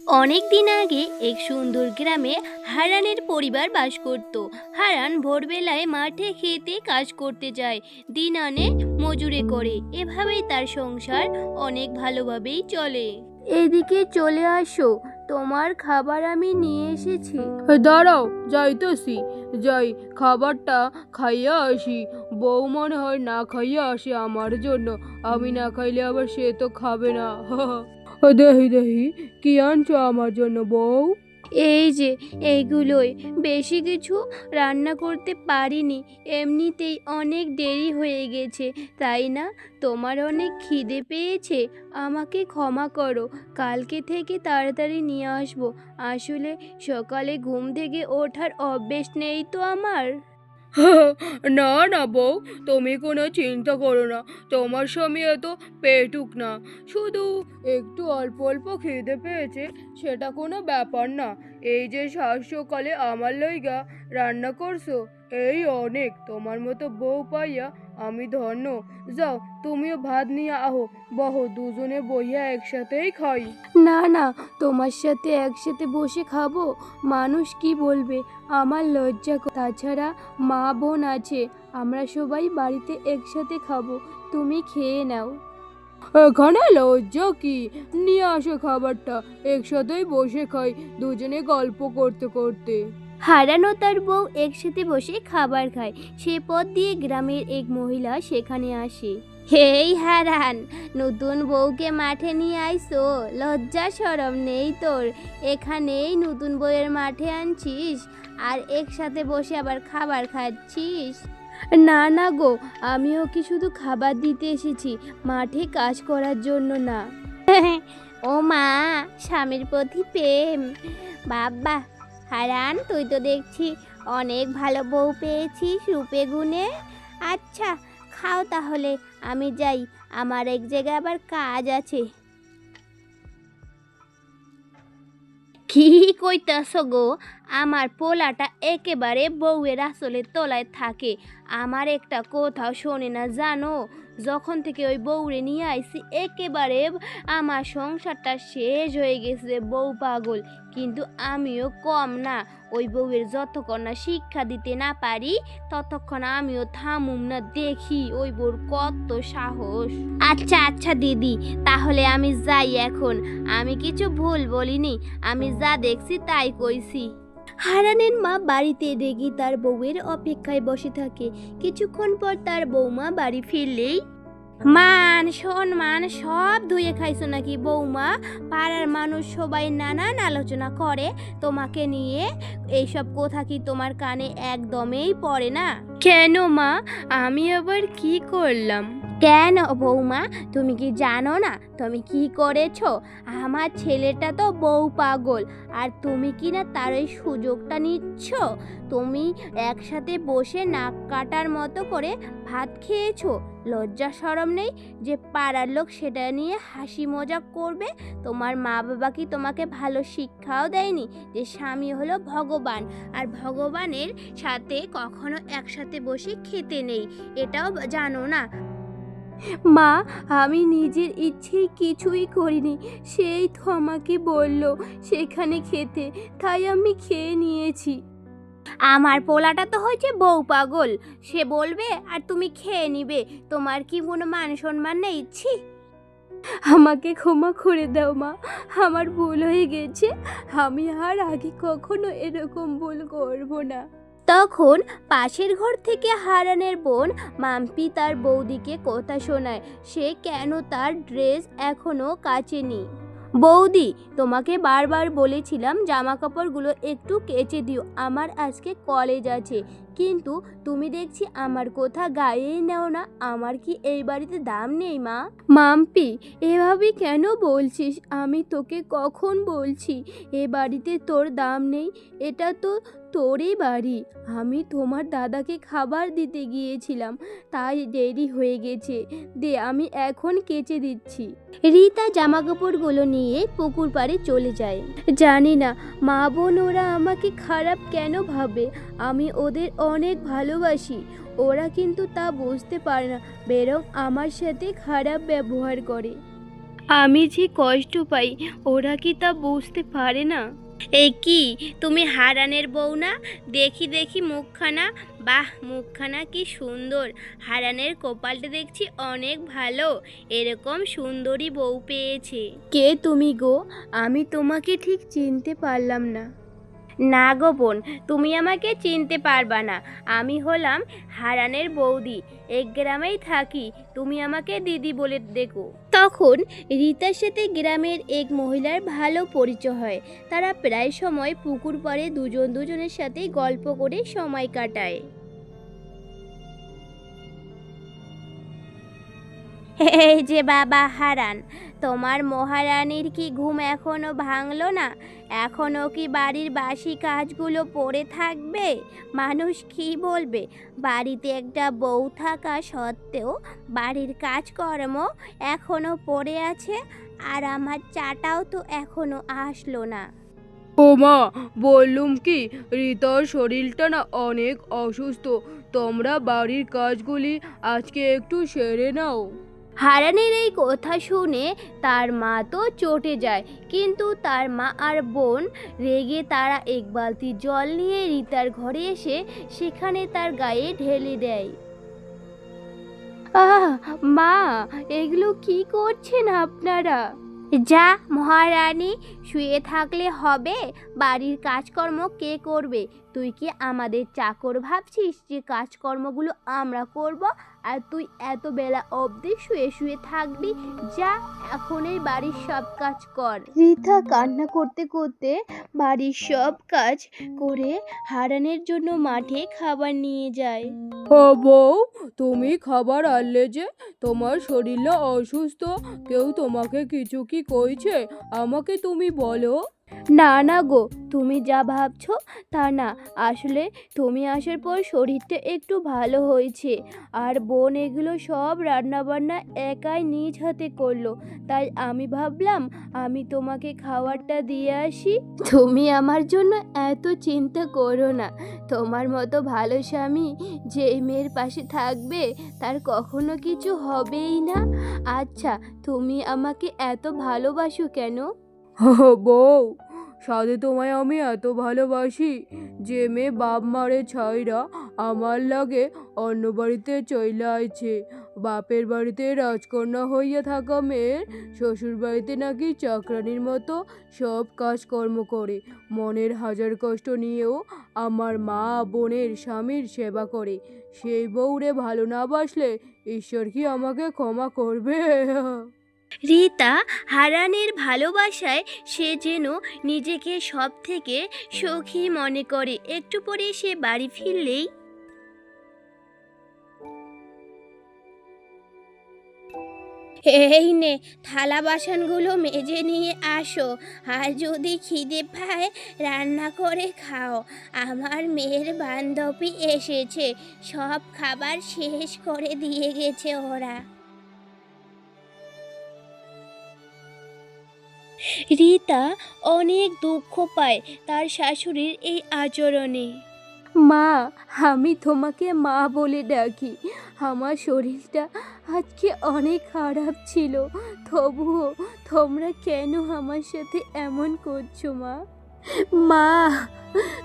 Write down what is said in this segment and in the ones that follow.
অনেক দিন আগে এক সুন্দর গ্রামে হারানের পরিবার বাস করত। হারান ভোরবেলায় মাঠে খেতে কাজ করতে যায় দিন আনে মজুরে করে। এভাবেই তার সংসার অনেক ভালোভাবেই চলে। এদিকে চলে আসো তোমার খাবার আমি নিয়ে এসেছি। দাঁড়াও যাইতেছি। যাই খাবারটা খাইয়া আসি। বউ মনে হয় না খাইয়া আসে আমার জন্য। আমি না খাইলে আবার সে তো খাবে না। দেহি দেহি, কি আনছো আমার জন্য বউ? এই যে, এইগুলোই। বেশি কিছু রান্না করতে পারিনি। এমনিতেই অনেক দেরি হয়ে গেছে, তাই না? তোমার অনেক খিদে পেয়েছে। আমাকে ক্ষমা করো। কালকে থেকে তাড়াতাড়ি নিয়ে আসব। আসলে সকালে ঘুম থেকে ওঠার অভ্যেস নেই তো আমার? না না বউ, তুমি কোনো চিন্তা করো না। তোমার স্বামী এত পেটুক না। শুধু একটু অল্প অল্প খিদে পেয়েছে, সেটা কোনো ব্যাপার না। এই যে শাস্ত্রকালে আমার লইগা রান্না করছ এই অনেক তোমার মতো বউ পাইয়া আমি ধন্য। যাও তুমিও ভাত নিয়ে আহো। বহ দুজনে বইয়া একসাথেই খাই। না না তোমার সাথে একসাথে বসে খাব। মানুষ কি বলবে? আমার লজ্জা ক- তাছাড়া মা বোন আছে আমরা সবাই বাড়িতে একসাথে খাব। তুমি খেয়ে নাও। এখানে লজ্জা কি? নিয়ে আসো খাবারটা। একসাথেই বসে খাই দুজনে গল্প করতে করতে। হারানো তার বউ একসাথে বসে খাবার খায়। সে পথ দিয়ে গ্রামের এক মহিলা সেখানে আসে। হেই হারান, নতুন বউকে মাঠে নিয়ে আইসো। লজ্জা সরম নেই তোর। এখানেই নতুন বউয়ের মাঠে আনছিস আর একসাথে বসে আবার খাবার খাচ্ছিস। না না গো, আমিও কি শুধু খাবার দিতে এসেছি, মাঠে কাজ করার জন্য না। ও মা, স্বামীর প্রতি প্রেম। বাবা হারান, তুই তো দেখছি অনেক ভালো বউ পেয়েছিস রূপে গুণে। আচ্ছা খাও তাহলে, আমি যাই, আমার এক জায়গায় আবার কাজ আছে। কি কইতাছ গো? আমার পোলাটা একেবারে বউয়ের আসলে তলায় থাকে। আমার একটা কোথাও শোনে না, জানো? যখন থেকে ওই বউরে নিয়ে আইছি, একেবারে আমার সংসারটা শেষ হয়ে গেছে বউ পাগল। কিন্তু আমিও কম না। ওই বউয়ের যতক্ষণ না শিক্ষা দিতে না পারি, ততক্ষণ আমিও থামুম না। দেখি ওই বউর কত সাহস। আচ্ছা আচ্ছা দিদি, তাহলে আমি যাই এখন। আমি কিছু ভুল বলিনি। আমি যা দেখছি তাই কইছি। হারানের মা বাড়িতে রেগে তার বউয়ের অপেক্ষায় বসে থাকে। কিছুক্ষণ পর তার বৌমা বাড়ি ফিরলেই, মান সম্মান সব ধুয়ে খাইছো নাকি বৌমা পাড়ার মানুষ সবাই নানান আলোচনা করে। তোমাকে নিয়ে এইসব কথা কি তোমার কানে একদমই পড়ে না? কেন মা? আমি আবার কি করলাম? কেন বৌমা? তুমি কি জানো না? তুমি কি করেছ? আমার ছেলেটা তো বউ পাগল। আর তুমি কি না তার ওই সুযোগটা নিচ্ছ? তুমি একসাথে বসে নাক কাটার মতো করে ভাত খেয়েছো। লজ্জা সরম নেই যে পাড়ার লোক সেটা নিয়ে হাসি মজা করবে? তোমার মা বাবা কি তোমাকে ভালো শিক্ষাও দেয়নি যে স্বামী হলো ভগবান? আর ভগবানের সাথে কখনো একসাথে বসে খেতে নেই। এটাও জানো না? মা আমি নিজের ইচ্ছেই কিছুই করিনি। সেই তো আমাকে বলল সেখানে খেতে। তাই আমি খেয়ে নিয়েছি। আমার পোলাটা তো হয়েছে বউ পাগল। সে বলবে আর তুমি খেয়ে নিবে। তোমার কি কোনো মান সম্মান নেই ছি? আমাকে ক্ষমা করে দাও মা। আমার ভুল হয়ে গেছে। আমি আর আগে কখনো এরকম ভুল করব না। তখন পাশের ঘর থেকে হারানের বোন মাম্পি তার বৌদিকে কথা শোনায়। সে কেন তার ড্রেস এখনও কাচেনি? বৌদি, তোমাকে বারবার বলেছিলাম জামা কাপড়গুলো একটু কেচে দিও। আমার আজকে কলেজ আছে। কিন্তু তুমি দেখছি আমার কথা গায়েই নাও না, আমার কি এই বাড়িতে দাম নেই, মা? মাম্পি, এভাবে কেন বলছিস? আমি তোকে কখন বলছি? এ বাড়িতে তোর দাম নেই, এটা তো তোরই বাড়ি। আমি তোমার দাদাকে খাবার দিতে গিয়েছিলাম, তাই দেরি হয়ে গেছে। দে, আমি এখন কেচে দিচ্ছি। রীতা জামা কাপড়গুলো নিয়ে পুকুর পাড়ে চলে যায়। জানি না, মা বোন ওরা আমাকে খারাপ কেন ভাবে? আমি ওদের অনেক ভালোবাসি। ওরা কিন্তু তা বুঝতে পারে না বেরং আমার সাথে খারাপ ব্যবহার করে। আমি যে কষ্ট পাই ওরা কি তা বুঝতে পারে না? এই কি তুমি হারানের বউ না? দেখি দেখি মুখখানা। বাহ মুখখানা কি সুন্দর। হারানের কপালটা দেখছি অনেক ভালো। এরকম সুন্দরী বউ পেয়েছে। কে তুমি গো? আমি তোমাকে ঠিক চিনতে পারলাম না। না গো বোন তুমি আমাকে চিনতে পারবা না। আমি হলাম হারানের বৌদি, এক গ্রামেই থাকি, তুমি আমাকে দিদি বলে দেখো। তখন রীতার সাথে গ্রামের এক মহিলার ভালো পরিচয় হয়। তারা প্রায় সময় পুকুর পাড়ে দুজন দুজনের সাথে গল্প করে সময় কাটায়। এই যে বাবা হারান, তোমার মহারানীর কি ঘুম এখনও ভাঙলো না? এখনও কি বাড়ির বাসি কাজগুলো পড়ে থাকবে? মানুষ কি বলবে? বাড়িতে একটা বউ থাকা সত্ত্বেও বাড়ির কাজকর্ম এখনও পড়ে আছে, আর আমার চাটাও তো এখনও আসলো না। ও মা, বললুম কি, রিতার শরীরটা না অনেক অসুস্থ। তোমরা বাড়ির কাজগুলি আজকে একটু সেরে নাও। হারানের এই কথা শুনে তার মা তো চটে যায়। কিন্তু তার মা আর বোন রেগে তারা এক বালতি জল নিয়ে রিতার ঘরে এসে সেখানে তার গায়ে ঢেলে দেয়। আহ, মা, এগুলো কি করছেন আপনারা? যা মহারানী, শুয়ে থাকলে হবে। বাড়ির কাজকর্ম কে করবে? তুই কি আমাদের চাকর ভাবছিস যে কাজকর্মগুলো আমরা করব? আর তুই এত বেলা অবধি শুয়ে শুয়ে থাকবি যা এখন এই বাড়ির সব কাজ কর। রিথা কান্না করতে করতে বাড়ির সব কাজ করে হারানের জন্য মাঠে খাবার নিয়ে যায়। ও বউ তুমি খাবার আনলে যে তোমার শরীরটা অসুস্থ কেউ তোমাকে কিছু কি কইছে? আমাকে তুমি বলো। না না গো, তুমি যা ভাবছ তা না। আসলে তুমি আসার পর শরীরটা একটু ভালো হয়েছে, আর বোন এগুলো সব রান্নাবান্না একাই নিজ হাতে করল। তাই আমি ভাবলাম, আমি তোমাকে খাবারটা দিয়ে আসি। তুমি আমার জন্য এত চিন্তা করো না। তোমার মতো ভালো স্বামী যে মেয়ের পাশে থাকবে, তার কখনো কিছু হবেই না। আচ্ছা তুমি আমাকে এত ভালোবাসো কেন? বউ, সাধে তোমায় আমি এত ভালোবাসি যে মেয়ে বাপ মারে ছাইরা আমার লাগে অন্য বাড়িতে চইলা আইছে। বাপের বাড়িতে রাজকন্যা হইয়া থাকা মেয়ের শ্বশুর বাড়িতে নাকি চাকরানির মতো সব কাজকর্ম করে। মনের হাজার কষ্ট নিয়েও আমার মা বোনের স্বামীর সেবা করে। সেই বউরে ভালো না বাসলে ঈশ্বর কি আমাকে ক্ষমা করবে? রীতা হারানের ভালোবাসায় সে যেন নিজেকে সব থেকে সখী মনে করে। একটু পরে সে বাড়ি ফিরলেই এই নে, থালা বাসনগুলো মেজে নিয়ে আসো। আর যদি খিদে পায়, রান্না করে খাও। আমার মেয়ের বান্ধবী এসেছে। সব খাবার শেষ করে দিয়ে গেছে ওরা। রীতা অনেক দুঃখ পায় তার শাশুড়ির এই আচরণে। মা, আমি তোমাকে মা বলে ডাকি। আমার শরীরটা আজকে অনেক খারাপ ছিল। তবুও তোমরা কেন আমার সাথে এমন করছ মা? মা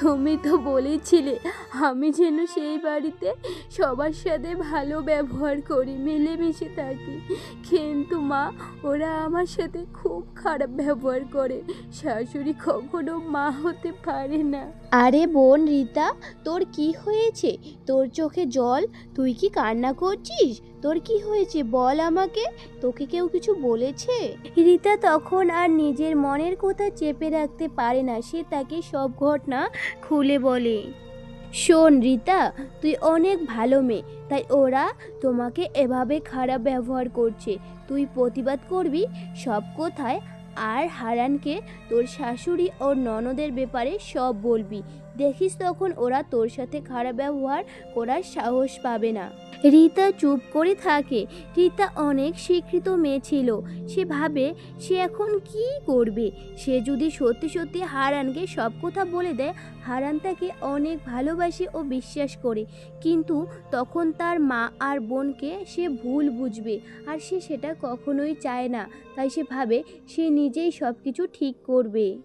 তুমি তো বলেছিলে আমি যেন সেই বাড়িতে সবার সাথে ভালো ব্যবহার করি, মিলেমিশে থাকি। কিন্তু মা, ওরা আমার সাথে খুব খারাপ ব্যবহার করে। শাশুড়ি কখনো মা হতে পারে না। আরে বোন রীতা, তোর কি হয়েছে? তোর চোখে জল? তুই কি কান্না করছিস? তোর কি হয়েছে? বল আমাকে। তোকে কেউ কিছু বলেছে? রীতা তখন আর নিজের মনের কথা চেপে রাখতে পারে না। সে তাকে সব ঘটনা খুলে বলে। শোন রীতা তুই অনেক ভালো মেয়ে। তাই ওরা তোমাকে এভাবে খারাপ ব্যবহার করছে। তুই প্রতিবাদ করবি সব কোথায় আর হারানকে তোর শাশুড়ি ও ননদের ব্যাপারে সব বলবি। দেখিস তখন ওরা তোর সাথে খারাপ ব্যবহার করার সাহস পাবে না। রীতা চুপ করে থাকে। রীতা অনেক স্বীকৃত মেয়ে ছিল। সে ভাবে সে এখন কি করবে? সে যদি সত্যি সত্যি হারানকে সব কথা বলে দেয়, হারান তাকে অনেক ভালোবাসে ও বিশ্বাস করে। কিন্তু তখন তার মা আর বোনকে সে ভুল বুঝবে আর সে সেটা কখনোই চায় না। তাই সে ভাবে সে নিজেই সব কিছু ঠিক করবে।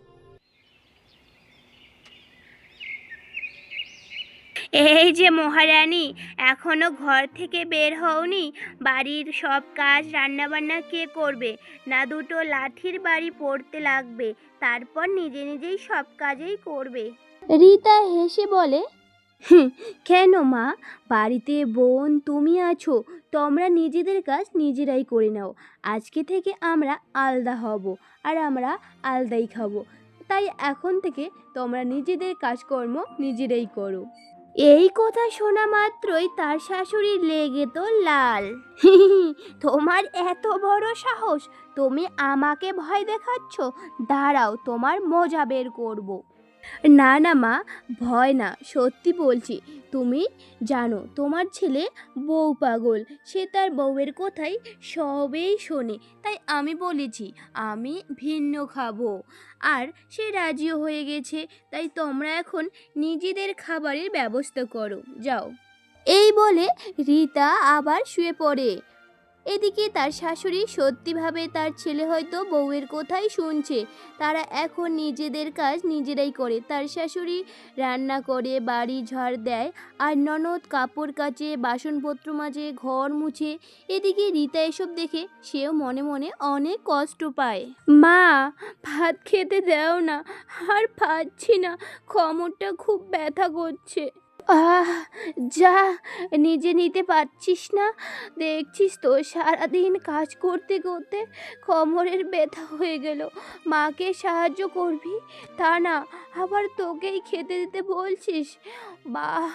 এই যে মহারানী এখনও ঘর থেকে বের হওনি? বাড়ির সব কাজ রান্নাবান্না কে করবে? না দুটো লাঠির বাড়ি পড়তে লাগবে তারপর নিজে নিজেই সব কাজেই করবে। রীতা হেসে বলে "হুঁ, কেন মা? বাড়িতে বোন তুমি আছো তোমরা নিজেদের কাজ নিজেরাই করে নাও। আজকে থেকে আমরা আলাদা হব আর আমরা আলাদাই খাব। তাই এখন থেকে তোমরা নিজেদের কাজকর্ম নিজেরাই করো। এই কথা শোনা মাত্রই তার শাশুড়ি লেগে তো লাল তোমার এত বড় সাহস, তুমি আমাকে ভয় দেখাচ্ছ, দাঁড়াও, তোমার মজা বের করব। না না মা, ভয় না, সত্যি বলছি। তুমি জানো, তোমার ছেলে বউ পাগল। সে তার বউয়ের কথাই সবেই শোনে। তাই আমি বলেছি, আমি ভিন্ন খাব। আর সে রাজিও হয়ে গেছে। তাই তোমরা এখন নিজেদের খাবারের ব্যবস্থা করো। যাও। এই বলে রীতা আবার শুয়ে পড়ে। এদিকে তার শাশুড়ি সত্যিভাবে তার ছেলে হয়তো বউয়ের কথাই শুনছে। তারা এখন নিজেদের কাজ নিজেরাই করে। তার শাশুড়ি রান্না করে, বাড়ি ঝাড় দেয় আর ননদ কাপড় কাচে, বাসনপত্র মাজে, ঘর মুছে। এদিকে রীতা এসব দেখে সেও মনে মনে অনেক কষ্ট পায়। মা, ভাত খেতে দাও না, আর পাচ্ছি না। কোমরটা খুব ব্যথা করছে। আহ, যা, নিজে নিতে পারছিস না। দেখছিস তো, সারাদিন কাজ করতে করতে কোমরের ব্যথা হয়ে গেল। মাকে সাহায্য করবি? তা না, আবার তোকেই খেতে দিতে বলছিস? বাহ,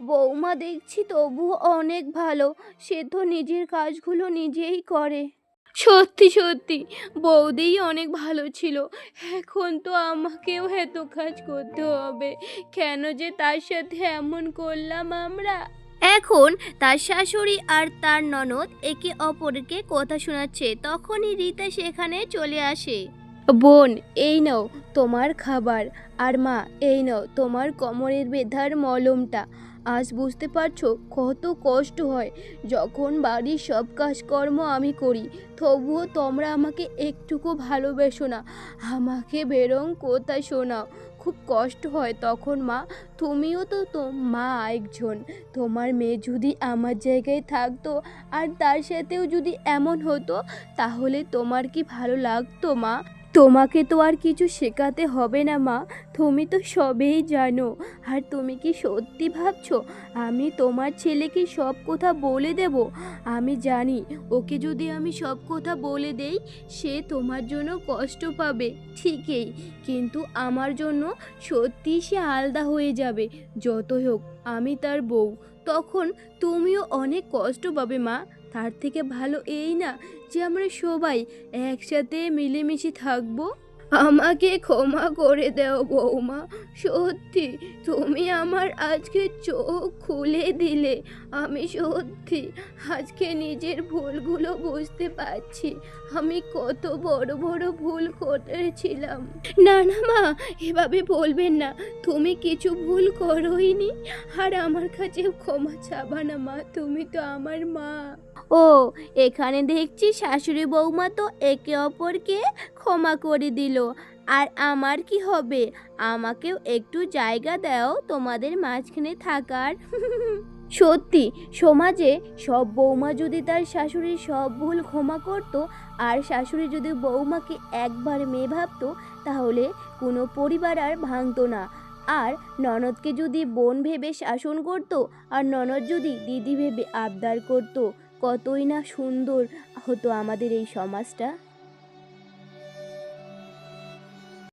বৌমা দেখছি তবু অনেক ভালো। সে তো নিজের কাজগুলো নিজেই করে। সত্যি সত্যি। বৌদিই অনেক ভালো ছিল। এখন তো আমাকেও এত কাজ করতে হবে। কেন যে তার সাথে এমন করলাম আমরা? এখন তার শাশুড়ি আর তার ননদ একে অপরকে কথা শোনাচ্ছে। তখনই রীতা সেখানে চলে আসে। বোন এই নাও তোমার খাবার। আর মা এই নাও তোমার কোমরের বেধার মলমটা। আজ বুঝতে পারছ কত কষ্ট হয়। যখন বাড়ির সব কাজকর্ম আমি করি, তবুও তোমরা আমাকে একটুকু ভালোবেসো না। আমাকে বেরং কোথায় শোনাও। খুব কষ্ট হয় তখন, মা। তুমিও তো তো, মা একজন তোমার মেয়ে যদি আমার জায়গায় থাকতো আর তার সাথেও যদি এমন হতো, তাহলে তোমার কি ভালো লাগতো, মা? তোমাকে তো আর কিছু শেখাতে হবে না, মা। তুমি তো সবেই জানো। আর তুমি কি সত্যি ভাবছ? আমি তোমার ছেলেকে সব কথা বলে দেব। আমি জানি ওকে যদি আমি সব কথা বলে দেই, সে তোমার জন্য কষ্ট পাবে, ঠিকই। কিন্তু আমার জন্য সত্যি সে আলাদা হয়ে যাবে। যতই হোক, আমি তার বউ। তখন তুমিও অনেক কষ্ট পাবে, মা। তার থেকে ভালো এই না যে আমরা সবাই একসাথে মিলেমিশে থাকব? আমাকে ক্ষমা করে দাও বৌমা। সত্যি, তুমি আমার আজকে চোখ খুলে দিলে। আমি সত্যি আজকে নিজের ভুলগুলো বুঝতে পারছি। আমি কত বড় বড় ভুল করেছিলাম। না না মা, এভাবে বলবেন না। তুমি কিছু ভুল করোইনি। আর আমার কাছে ক্ষমা চাবা না মা। তুমি তো আমার মা। ও, এখানে দেখছি শাশুড়ি বৌমা তো একে অপরকে ক্ষমা করে দিল। আর আমার কি হবে? আমাকেও একটু জায়গা দাও তোমাদের মাঝখানে থাকার। সত্যি, সমাজে সব বৌমা যদি তার শাশুড়ির সব ভুল ক্ষমা করত, আর শাশুড়ি যদি বৌমাকে একবার মেয়ে ভাবতো, তাহলে কোনো পরিবার আর ভাঙতো না। আর ননদকে যদি বোন ভেবে শাসন করত, আর ননদ যদি দিদি ভেবে আবদার করতো কতই না সুন্দর হতো আমাদের এই সমাজটা।